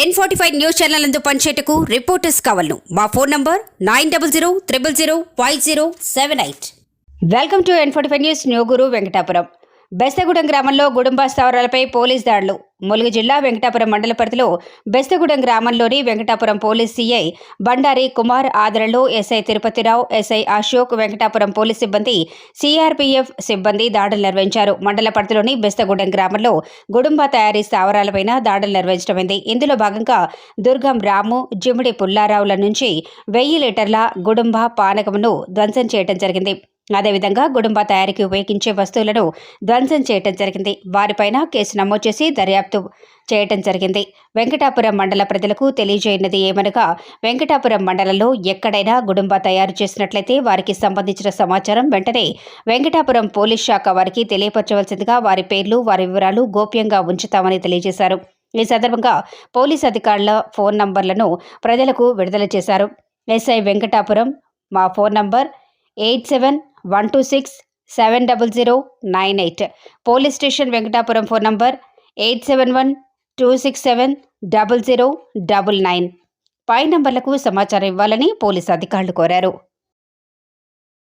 N forty five news channel నందు పనిచేయటకు reporters కావాలను. మా phone number nine double zero triple zero five zero seven eight welcome to N forty five news న్యూగురు Venkatapuram Besthagudem గ్రామంలో గుడుంబ స్థావరాలపై police దాడులు. ములుగు జిల్లా వెంకటాపురం మండల పరిధిలో బెస్తగూడెం గ్రామంలోని Venkatapuram police CI Bandari Kumar ఆదరణలో SI Tirupathi Rao SI Ashok Venkatapuram police సిబ్బంది సిఆర్పీఎఫ్ సిబ్బంది దాడులు నిర్వహించారు. మండల పరిధిలోని బెస్తగూడెం గ్రామంలో గుడుంబ తయారీ స్థావరాలపైన దాడులు నిర్వహించడమైంది ఇందులో భాగంగా దుర్గం రాము జిమిడి పుల్లారావుల నుంచి వెయ్యి లీటర్ల గుడుంబ పానకమును ధ్వంసం చేయడం జరిగింది. అదేవిధంగా గుడుంబ తయారీకి ఉపయోగించే వస్తువులను ధ్వంసం చేయటం జరిగింది. వారిపైన కేసు నమోదు చేసి దర్యాప్తు చేయటం జరిగింది. వెంకటాపురం మండల ప్రజలకు తెలియజేయనది ఏమనగా వెంకటాపురం మండలంలో ఎక్కడైనా గుడుంబ తయారు చేసినట్లయితే వారికి సంబంధించిన సమాచారం వెంటనే వెంకటాపురం పోలీస్ శాఖ వారికి తెలియపరచవలసిందిగా వారి పేర్లు వారి వివరాలు గోప్యంగా ఉంచుతామని తెలియజేశారు. ఈ సందర్భంగా పోలీస్ అధికారుల ఫోన్ నంబర్లను ప్రజలకు విడుదల చేశారు. ఎస్ఐ వెంకటాపురం మా phone number eight seven one two six seven double zero nine eight police station Venkatapuram phone number eight seven one two six seven double zero double nine పై నంబర్లకు సమాచారం ఇవ్వాలని పోలీసు అధికారులు కోరారు.